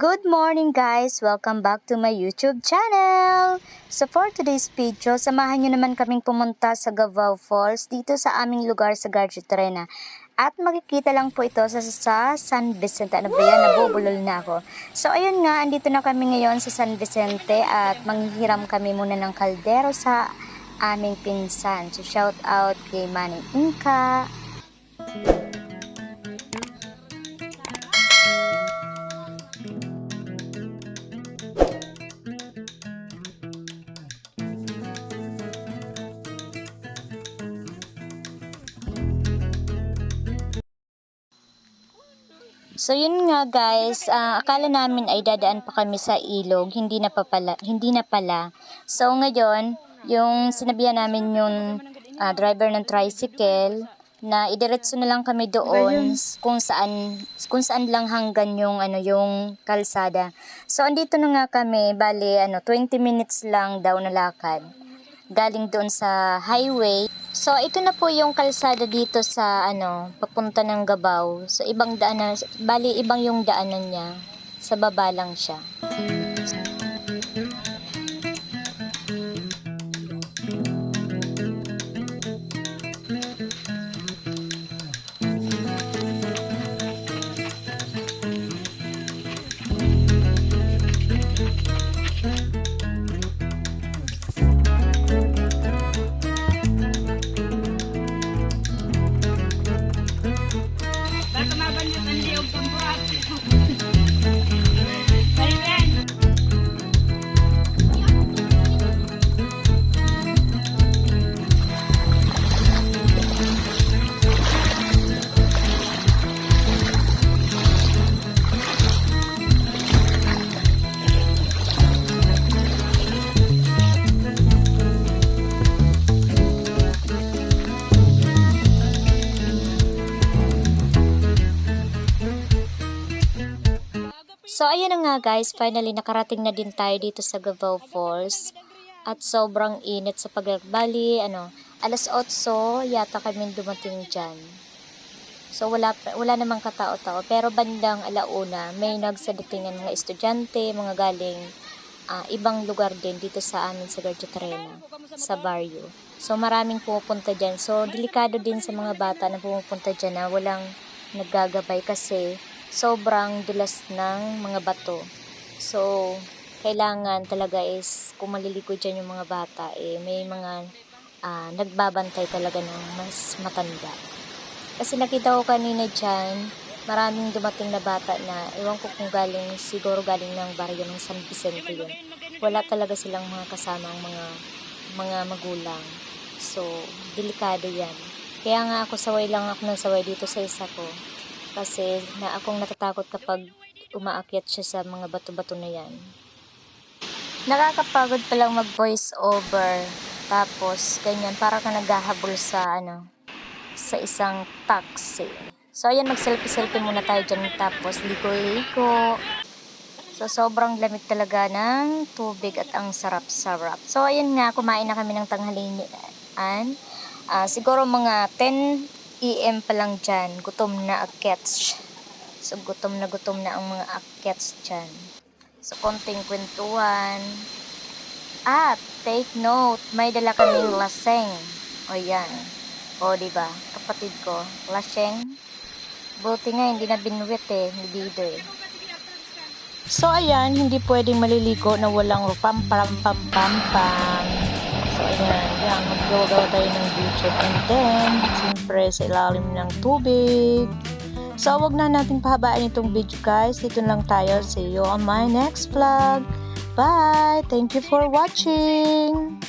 Good morning guys! Welcome back to my YouTube channel! So for today's video, samahan nyo naman kaming pumunta sa Gavao Falls dito sa aming lugar sa Gargio Terena. At makikita lang po ito sa, sa San Vicente. Ano ba yan? Nabubulol na ako. So ayun nga, andito na kami ngayon sa San Vicente at manghihiram kami muna ng kaldero sa aming pinsan. So shout out kay Manny Inka, So yun nga guys, ah, akala namin ay dadaan pa kami sa ilog, hindi na pa pala, hindi na pala. So ngayon, yung sinabihan namin yung ah, driver ng tricycle na idiretso na lang kami doon kung saan kung saan lang hanggang yung ano yung kalsada. So andito na nga kami, bali ano 20 minutes lang daw na lakad galing doon sa highway. So, ito na po yung kalsada dito sa, ano, papunta ng Gabaw. So, ibang daanan, bali, ibang yung daanan niya. Sa baba lang siya. So, ayan na nga guys. Finally, nakarating na din tayo dito sa Gavao Falls. At sobrang init sa pagbali. Ano, alas 8 yata kami dumating dyan. So, wala, wala namang katao-tao. Pero bandang alauna, may nagsadatingan mga estudyante, mga galing ah, ibang lugar din dito sa amin sa Gargio Terena, sa barrio. So, maraming pumupunta dyan. So, delikado din sa mga bata na pumupunta dyan na walang naggagabay kasi sobrang dulas ng mga bato. So, kailangan talaga is kung maliligo dyan yung mga bata, eh, may mga ah, nagbabantay talaga ng mas matanda. Kasi nakita ko kanina dyan, maraming dumating na bata na, ewan ko kung galing, siguro galing ng baryo ng San Vicente yun. Wala talaga silang mga kasamang mga mga magulang. So, delikado yan. Kaya nga ako saway lang ako ng saway dito sa isa ko. Kasi na akong natatakot kapag umaakyat siya sa mga bato-bato na yan. Nakakapagod palang mag voice over. Tapos, ganyan, para ka naghahabol sa ano, sa isang taxi. So, ayan, mag-selfie-selfie muna tayo dyan. Tapos, liko-liko. So, sobrang lamig talaga ng tubig at ang sarap-sarap. So, ayan nga, kumain na kami ng tanghalian. Ah, siguro mga 10 EM pa lang dyan. Gutom na akyats. So, gutom na gutom na ang mga akyats dyan. So, konting kwentuhan. At, take note, may dala kaming laseng. O yan. O, di ba? Kapatid ko, laseng. Buti nga, hindi na binwit eh, ni Dido eh. So ayan, hindi pwedeng maliligo na walang pam pam pam pam pam. So ayan, yan, maggawa tayo ng video and then, siyempre sa ilalim ng tubig. So wag na nating pahabaan itong video guys. Dito lang tayo. See you on my next vlog. Bye! Thank you for watching!